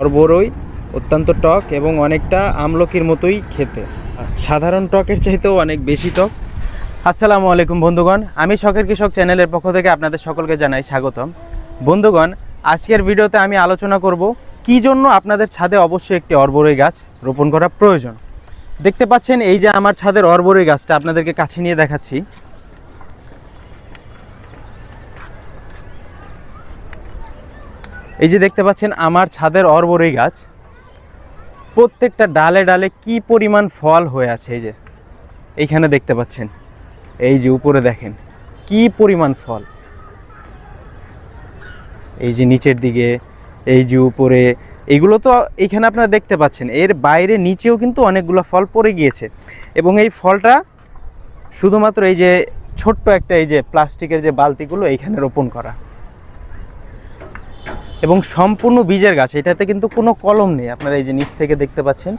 অরবরই অত্যন্ত টক এবং অনেকটা আমলকির মতোই খেতে। সাধারণ টকের চাইতেও অনেক বেশি টক। আসসালামু আলাইকুম বন্ধুগণ, আমি শখের কৃষক চ্যানেলের পক্ষ থেকে আপনাদের সকলকে জানাই স্বাগতম। বন্ধুগণ, আজকের ভিডিওতে আমি আলোচনা করব কি জন্য আপনাদের ছাদে অবশ্যই একটি অরবরই গাছ রোপণ করা প্রয়োজন। দেখতে পাচ্ছেন এই যে আমার ছাদের অরবরই গাছটা আপনাদেরকে কাছে নিয়ে দেখাচ্ছি। এই যে দেখতে পাচ্ছেন, আমার ছাদের অরবরই গাছ। প্রত্যেকটা ডালে ডালে কি পরিমাণ ফল হয়ে আছে এই যে, এইখানে দেখতে পাচ্ছেন। এই যে উপরে দেখেন, কি পরিমাণ ফল। এই যে নিচের দিকে, এই যে উপরে, এগুলো তো এইখানে আপনারা দেখতে পাচ্ছেন। এর বাইরে নিচেও কিন্তু অনেকগুলো ফল পড়ে গিয়েছে। এবং এই ফলটা শুধুমাত্র এই যে ছোট্ট একটা এই যে প্লাস্টিকের যে বালতিগুলো এইখানে রোপণ করা। এবং সম্পূর্ণ বীজের গাছ, এটাতে কিন্তু কোনো কলম নেই, আপনারা এই যে নিচ থেকে দেখতে পাচ্ছেন।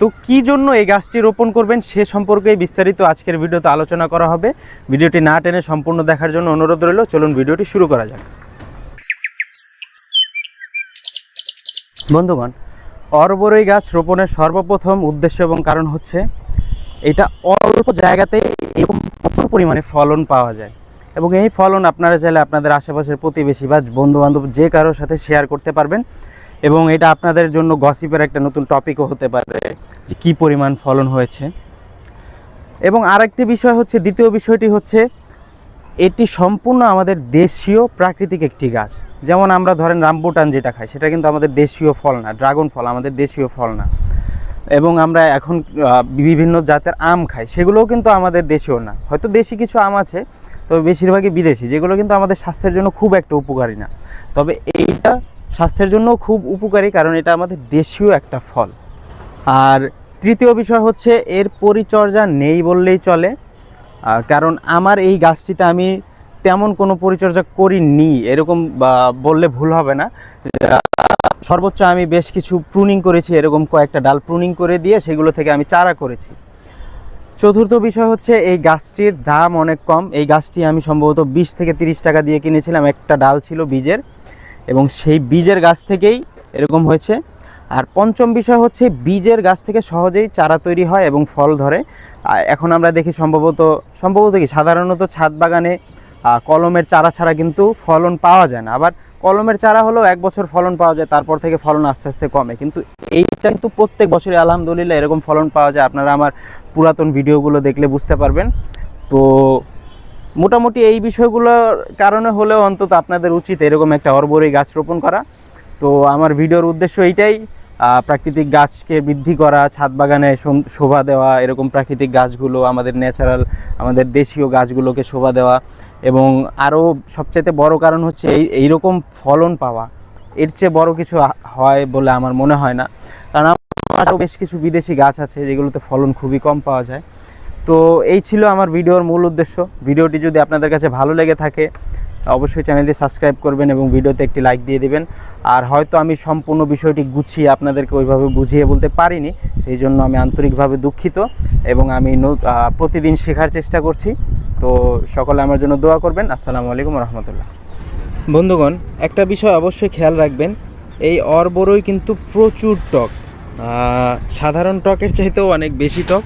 তো কি জন্য এই গাছটি রোপণ করবেন সে সম্পর্কে বিস্তারিত আজকের ভিডিওতে আলোচনা করা হবে। ভিডিওটি না টেনে সম্পূর্ণ দেখার জন্য অনুরোধ রইল, চলুন ভিডিওটি শুরু করা যাক। বন্ধুগণ, অরবরই গাছ রোপণের সর্বপ্রথম উদ্দেশ্য এবং কারণ হচ্ছে, এটা অল্প জায়গাতে এরকম প্রচুর পরিমাণে ফলন পাওয়া যায়। এবং এই ফলন আপনারা চাইলে আপনাদের আশেপাশের প্রতিবেশী বা বন্ধু বান্ধব যে কারোর সাথে শেয়ার করতে পারবেন। এবং এটা আপনাদের জন্য গসিপের একটা নতুন টপিকও হতে পারে যে কী পরিমাণ ফলন হয়েছে। এবং আরেকটি বিষয় হচ্ছে, দ্বিতীয় বিষয়টি হচ্ছে, এটি সম্পূর্ণ আমাদের দেশীয় প্রাকৃতিক একটি গাছ। যেমন আমরা ধরেন রামবুটান যেটা খাই, সেটা কিন্তু আমাদের দেশীয় ফল না, ড্রাগন ফল, আমাদের দেশীয় ফল না। এবং আমরা এখন বিভিন্ন জাতের আম খাই, সেগুলোও কিন্তু আমাদের দেশীয় না। হয়তো দেশি কিছু আম আছে তবে বেশিরভাগই বিদেশি, যেগুলো কিন্তু আমাদের স্বাস্থ্যের জন্য খুব একটা উপকারী না। তবে এইটা স্বাস্থ্যের জন্য খুব উপকারী কারণ এটা আমাদের দেশীয় একটা ফল। আর তৃতীয় বিষয় হচ্ছে এর পরিচর্যা নেই বললেই চলে। কারণ আমার এই গাছটিতে আমি তেমন কোনো পরিচর্যা করিনি, এরকম বললে ভুল হবে না। সর্বোচ্চ আমি বেশ কিছু প্রুনিং করেছি, এরকম কয়েকটা ডাল প্রুনিং করে দিয়ে সেগুলো থেকে আমি চারা করেছি। চতুর্থ বিষয় হচ্ছে এই গাছটির দাম অনেক কম। এই গাছটি আমি সম্ভবত বিশ থেকে তিরিশ টাকা দিয়ে কিনেছিলাম। একটা ডাল ছিল বীজের এবং সেই বীজের গাছ থেকেই এরকম হয়েছে। আর পঞ্চম বিষয় হচ্ছে বীজের গাছ থেকে সহজেই চারা তৈরি হয় এবং ফল ধরে। এখন আমরা দেখি সম্ভবত সম্ভবত কি? সাধারণত ছাদ বাগানে কলমের চারা ছাড়া কিন্তু ফলন পাওয়া যায় না। আবার কলমের চারা হলেও এক বছর ফলন পাওয়া যায়, তারপর থেকে ফলন আস্তে আস্তে কমে। কিন্তু এইটা কিন্তু প্রত্যেক বছরই, আলহামদুলিল্লাহ, এরকম ফলন পাওয়া যায়। আপনারা আমার পুরাতন ভিডিওগুলো দেখলে বুঝতে পারবেন। তো মোটামুটি এই বিষয়গুলোর কারণে হলেও অন্তত আপনাদের উচিত এরকম একটা অর্বরী গাছ রোপণ করা। তো আমার ভিডিওর উদ্দেশ্য এইটাই। প্রাকৃতিক গাছকে বৃদ্ধি করা, ছাদ বাগানে শোভা দেওয়া, এরকম প্রাকৃতিক গাছগুলো আমাদের ন্যাচারাল আমাদের দেশীয় গাছগুলোকে শোভা দেওয়া এবং আরও সবচেয়ে বড় কারণ হচ্ছে এই এইরকম ফলন পাওয়া। এর চেয়ে বড় কিছু হয় বলে আমার মনে হয় না। কারণ আরও বেশ কিছু বিদেশি গাছ আছে যেগুলোতে ফলন খুবই কম পাওয়া যায়। তো এই ছিল আমার ভিডিওর মূল উদ্দেশ্য। ভিডিওটি যদি আপনাদের কাছে ভালো লেগে থাকে, অবশ্যই চ্যানেলটি সাবস্ক্রাইব করবেন এবং ভিডিওতে একটি লাইক দিয়ে দিবেন। আর হয়তো আমি সম্পূর্ণ বিষয়টি গুছিয়ে আপনাদেরকে ওইভাবে বুঝিয়ে বলতে পারিনি, সেই জন্য আমি আন্তরিকভাবে দুঃখিত এবং আমি প্রতিদিন শেখার চেষ্টা করছি। তো সকলে আমার জন্য দোয়া করবেন। আসসালামু আলাইকুম রহমতুল্লাহ বন্ধুগণ, একটা বিষয় অবশ্যই খেয়াল রাখবেন, এই অরবরই কিন্তু প্রচুর টক। সাধারণ টকের চাইতেও অনেক বেশি টক।